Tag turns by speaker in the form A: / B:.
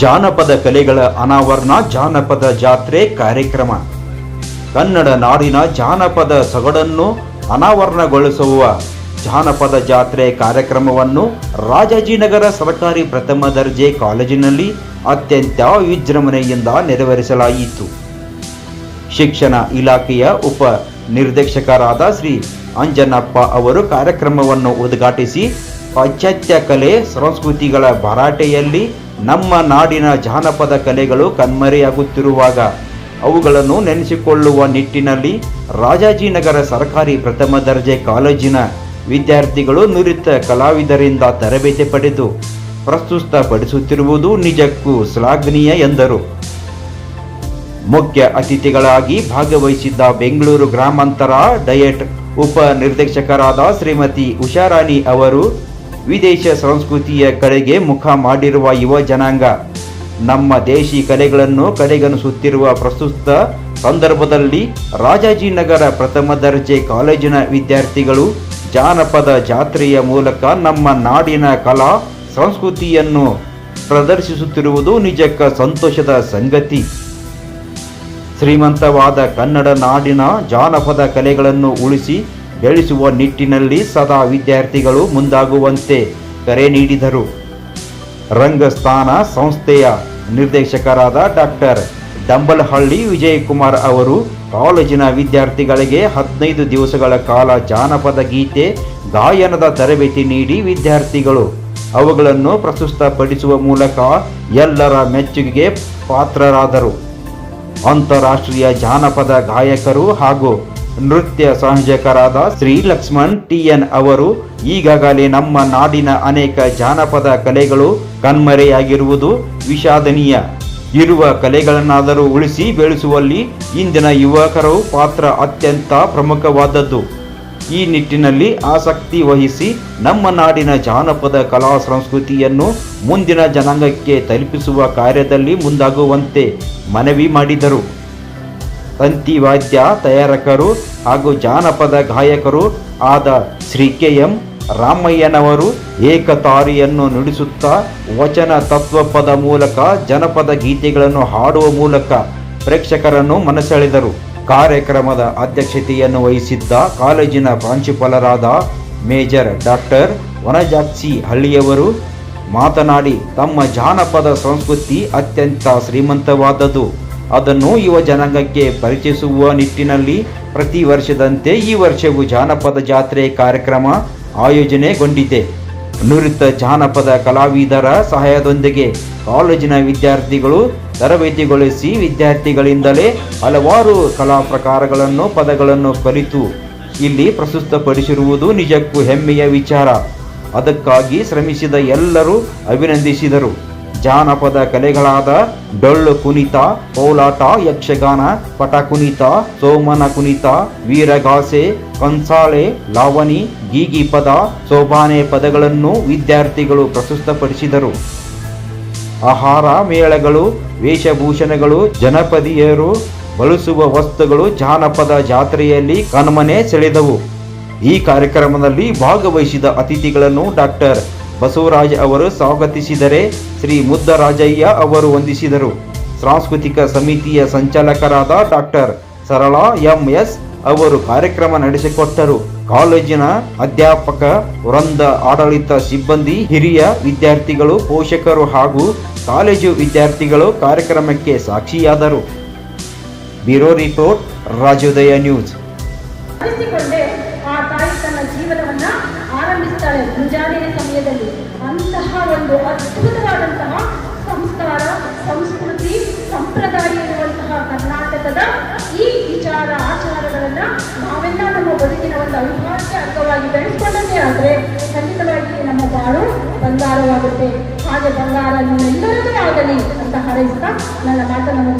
A: ಜಾನಪದ ಕಲೆಗಳ ಅನಾವರಣ, ಜಾನಪದ ಜಾತ್ರೆ ಕಾರ್ಯಕ್ರಮ. ಕನ್ನಡ ನಾಡಿನ ಜಾನಪದ ಸೊಗಡನ್ನು ಅನಾವರಣಗೊಳಿಸುವ ಜಾನಪದ ಜಾತ್ರೆ ಕಾರ್ಯಕ್ರಮವನ್ನು ರಾಜಾಜಿನಗರ ಸರ್ಕಾರಿ ಪ್ರಥಮ ದರ್ಜೆ ಕಾಲೇಜಿನಲ್ಲಿ ಅತ್ಯಂತ ವಿಜೃಂಭಣೆಯಿಂದ ನೆರವೇರಿಸಲಾಯಿತು. ಶಿಕ್ಷಣ ಇಲಾಖೆಯ ಉಪ ನಿರ್ದೇಶಕರಾದ ಶ್ರೀ ಅಂಜನಪ್ಪ ಅವರು ಕಾರ್ಯಕ್ರಮವನ್ನು ಉದ್ಘಾಟಿಸಿ ಪಾಶ್ಚಾತ್ಯ ಕಲೆ, ಸಂಸ್ಕೃತಿಗಳ ಭರಾಟೆಯಲ್ಲಿ ನಮ್ಮ ನಾಡಿನ ಜಾನಪದ ಕಲೆಗಳು ಕಣ್ಮರೆಯಾಗುತ್ತಿರುವಾಗ ಅವುಗಳನ್ನು ನೆನೆಸಿಕೊಳ್ಳುವ ನಿಟ್ಟಿನಲ್ಲಿ ರಾಜಾಜಿನಗರ ಸರ್ಕಾರಿ ಪ್ರಥಮ ದರ್ಜೆ ಕಾಲೇಜಿನ ವಿದ್ಯಾರ್ಥಿಗಳು ನುರಿತ ಕಲಾವಿದರಿಂದ ತರಬೇತಿ ಪಡೆದು ಪ್ರಸ್ತುತಪಡಿಸುತ್ತಿರುವುದು ನಿಜಕ್ಕೂ ಶ್ಲಾಘನೀಯ ಎಂದರು. ಮುಖ್ಯ ಅತಿಥಿಗಳಾಗಿ ಭಾಗವಹಿಸಿದ್ದ ಬೆಂಗಳೂರು ಗ್ರಾಮಾಂತರ ಡಯಟ್ ಉಪ ನಿರ್ದೇಶಕರಾದ ಶ್ರೀಮತಿ ಉಷಾರಾಣಿ ಅವರು ವಿದೇಶ ಸಂಸ್ಕೃತಿಯ ಕಡೆಗೆ ಮುಖ ಮಾಡಿರುವ ಯುವ ಜನಾಂಗ, ನಮ್ಮ ದೇಶಿ ಕಲೆಗಳನ್ನು ಕಡೆಗಣಿಸುತ್ತಿರುವ ಪ್ರಸ್ತುತ ಸಂದರ್ಭದಲ್ಲಿ ರಾಜಾಜಿನಗರ ಪ್ರಥಮ ದರ್ಜೆ ಕಾಲೇಜಿನ ವಿದ್ಯಾರ್ಥಿಗಳು ಜಾನಪದ ಜಾತ್ರೆಯ ಮೂಲಕ ನಮ್ಮ ನಾಡಿನ ಕಲಾ, ಸಂಸ್ಕೃತಿಯನ್ನು ಪ್ರದರ್ಶಿಸುತ್ತಿರುವುದು ನಿಜಕ್ಕ ಸಂತೋಷದ ಸಂಗತಿ. ಶ್ರೀಮಂತವಾದ ಕನ್ನಡ ನಾಡಿನ ಜಾನಪದ ಕಲೆಗಳನ್ನು ಉಳಿಸಿ ಬೆಳೆಸುವ ನಿಟ್ಟಿನಲ್ಲಿ ಸದಾ ವಿದ್ಯಾರ್ಥಿಗಳು ಮುಂದಾಗುವಂತೆ ಕರೆ ನೀಡಿದರು. ರಂಗಸ್ಥಾನ ಸಂಸ್ಥೆಯ ನಿರ್ದೇಶಕರಾದ ಡಾಕ್ಟರ್ ಡಂಬಲಹಳ್ಳಿ ವಿಜಯಕುಮಾರ್ ಅವರು ಕಾಲೇಜಿನ ವಿದ್ಯಾರ್ಥಿಗಳಿಗೆ ಹದಿನೈದು ದಿವಸಗಳ ಕಾಲ ಜಾನಪದ ಗೀತೆ, ಗಾಯನದ ತರಬೇತಿ ನೀಡಿ ವಿದ್ಯಾರ್ಥಿಗಳು. ಅವುಗಳನ್ನು ಪ್ರಸ್ತುತಪಡಿಸುವ ಮೂಲಕ ಎಲ್ಲರ ಮೆಚ್ಚುಗೆಗೆ ಪಾತ್ರರಾದರು. ಅಂತಾರಾಷ್ಟ್ರೀಯ ಜಾನಪದ ಗಾಯಕರು ಹಾಗೂ ನೃತ್ಯ ಸಂಯೋಜಕರಾದ ಶ್ರೀ ಲಕ್ಷ್ಮಣ್ ಟಿ ಎನ್ ಅವರು ಈಗಾಗಲೇ ನಮ್ಮ ನಾಡಿನ ಅನೇಕ ಜಾನಪದ ಕಲೆಗಳು ಕಣ್ಮರೆಯಾಗಿರುವುದು ವಿಷಾದನೀಯ. ಇರುವ ಕಲೆಗಳನ್ನಾದರೂ ಉಳಿಸಿ ಬೆಳೆಸುವಲ್ಲಿ ಇಂದಿನ ಯುವಕರು ಪಾತ್ರ ಅತ್ಯಂತ ಪ್ರಮುಖವಾದದ್ದು. ಈ ನಿಟ್ಟಿನಲ್ಲಿ ಆಸಕ್ತಿ ವಹಿಸಿ ನಮ್ಮ ನಾಡಿನ ಜಾನಪದ ಕಲಾ ಸಂಸ್ಕೃತಿಯನ್ನು ಮುಂದಿನ ಜನಾಂಗಕ್ಕೆ ತಲುಪಿಸುವ ಕಾರ್ಯದಲ್ಲಿ ಮುಂದಾಗುವಂತೆ ಮನವಿ ಮಾಡಿದರು. ತಂತಿವಾದ್ಯ ತಯಾರಕರು ಹಾಗೂ ಜಾನಪದ ಗಾಯಕರು ಆದ ಶ್ರೀ ಕೆ ಎಂ ರಾಮಯ್ಯನವರು ಏಕತಾರಿಯನ್ನು ನುಡಿಸುತ್ತಾ ವಚನ ತತ್ವಪದ ಮೂಲಕ ಜನಪದ ಗೀತೆಗಳನ್ನು ಹಾಡುವ ಮೂಲಕ ಪ್ರೇಕ್ಷಕರನ್ನು ಮನಸೆಳೆದರು. ಕಾರ್ಯಕ್ರಮದ ಅಧ್ಯಕ್ಷತೆಯನ್ನು ವಹಿಸಿದ್ದ ಕಾಲೇಜಿನ ಪ್ರಾಂಶುಪಾಲರಾದ ಮೇಜರ್ ಡಾಕ್ಟರ್ ವನಜಾಕ್ಷಿ ಹಳ್ಳಿಯವರು ಮಾತನಾಡಿ, ತಮ್ಮ ಜಾನಪದ ಸಂಸ್ಕೃತಿ ಅತ್ಯಂತ ಶ್ರೀಮಂತವಾದದ್ದು. ಅದನ್ನು ಯುವ ಜನಾಂಗಕ್ಕೆ ಪರಿಚಯಿಸುವ ನಿಟ್ಟಿನಲ್ಲಿ ಪ್ರತಿ ವರ್ಷದಂತೆ ಈ ವರ್ಷವೂ ಜಾನಪದ ಜಾತ್ರೆ ಕಾರ್ಯಕ್ರಮ ಆಯೋಜನೆಗೊಂಡಿದೆ. ನುರಿತ ಜಾನಪದ ಕಲಾವಿದರ ಸಹಾಯದೊಂದಿಗೆ ಕಾಲೇಜಿನ ವಿದ್ಯಾರ್ಥಿಗಳು ತರಬೇತಿಗೊಳಿಸಿ ವಿದ್ಯಾರ್ಥಿಗಳಿಂದಲೇ ಹಲವಾರು ಕಲಾ ಪ್ರಕಾರಗಳನ್ನು, ಪದಗಳನ್ನು ಕಲಿತು ಇಲ್ಲಿ ಪ್ರಸ್ತುತಪಡಿಸಿರುವುದು ನಿಜಕ್ಕೂ ಹೆಮ್ಮೆಯ ವಿಚಾರ. ಅದಕ್ಕಾಗಿ ಶ್ರಮಿಸಿದ ಎಲ್ಲರೂ ಅಭಿನಂದಿಸಿದರು. ಜಾನಪದ ಕಲೆಗಳಾದ ಡೊಳ್ಳು ಕುಣಿತ, ಕೋಲಾಟ, ಯಕ್ಷಗಾನ ಪಟ ಕುಣಿತ ಸೋಮನ ಕುಣಿತ, ವೀರಗಾಸೆ ಕಂಸಾಳೆ ಲಾವಣಿ, ಗೀಗಿ ಪದ, ಸೋಬಾನೆ ಪದಗಳನ್ನು ವಿದ್ಯಾರ್ಥಿಗಳು ಪ್ರಸ್ತುತಪಡಿಸಿದರು ಆಹಾರ ಮೇಳಗಳು, ವೇಷಭೂಷಣಗಳು, ಜನಪದೀಯರು ಬಳಸುವ ವಸ್ತುಗಳು ಜಾನಪದ ಜಾತ್ರೆಯಲ್ಲಿ ಕಣ್ಮನೆ ಸೆಳೆದವು. ಈ ಕಾರ್ಯಕ್ರಮದಲ್ಲಿ ಭಾಗವಹಿಸಿದ ಅತಿಥಿಗಳನ್ನು ಡಾಕ್ಟರ್ ಬಸವರಾಜ್ ಅವರು ಸ್ವಾಗತಿಸಿದರೆ ಶ್ರೀ ಮುದ್ದರಾಜಯ್ಯ ಅವರು ವಂದಿಸಿದರು. ಸಾಂಸ್ಕೃತಿಕ ಸಮಿತಿಯ ಸಂಚಾಲಕರಾದ ಡಾಕ್ಟರ್ ಸರಳಾ ಎಂಎಸ್ ಅವರು ಕಾರ್ಯಕ್ರಮ ನಡೆಸಿಕೊಟ್ಟರು. ಕಾಲೇಜಿನ ಅಧ್ಯಾಪಕ, ವೃಂದ ಆಡಳಿತ ಸಿಬ್ಬಂದಿ, ಹಿರಿಯ ವಿದ್ಯಾರ್ಥಿಗಳು, ಪೋಷಕರು ಹಾಗೂ ಕಾಲೇಜು ವಿದ್ಯಾರ್ಥಿಗಳು ಕಾರ್ಯಕ್ರಮಕ್ಕೆ ಸಾಕ್ಷಿಯಾದರು. Bureau report Rajodaya news.
B: ಜೀವನವನ್ನ ಆರಂಭಿಸ್ತಾಳೆ ಮುಂಜಾನೆಯ ಸಮಯದಲ್ಲಿ. ಅಂತಹ ಒಂದು ಅದ್ಭುತವಾದಂತಹ ಸಂಸ್ಕಾರ, ಸಂಸ್ಕೃತಿ, ಸಂಪ್ರದಾಯ ಇರುವಂತಹ ಕರ್ನಾಟಕದ ಈ ವಿಚಾರ ಆಚಾರಗಳನ್ನ ನಾವೆಲ್ಲ ನಮ್ಮ ಬದುಕಿನ ಒಂದು ಅವಿಭಾಜ್ಯ ಅಂಗವಾಗಿ ಬೆಳೆಸ್ಕೊಂಡಂತೆ ಆದ್ರೆ ಖಂಡಿತವಾಗಿ ನಮ್ಮ ಬಾಳು ಬಂಗಾರವಾಗುತ್ತೆ. ಹಾಗೆ ಬಂಗಾರ ನಿಮ್ಮೆಲ್ಲರದೇ ಆಗಲಿ ಅಂತ ಹಾರೈಸ್ತಾ ನನ್ನ ಮಾತನ್ನು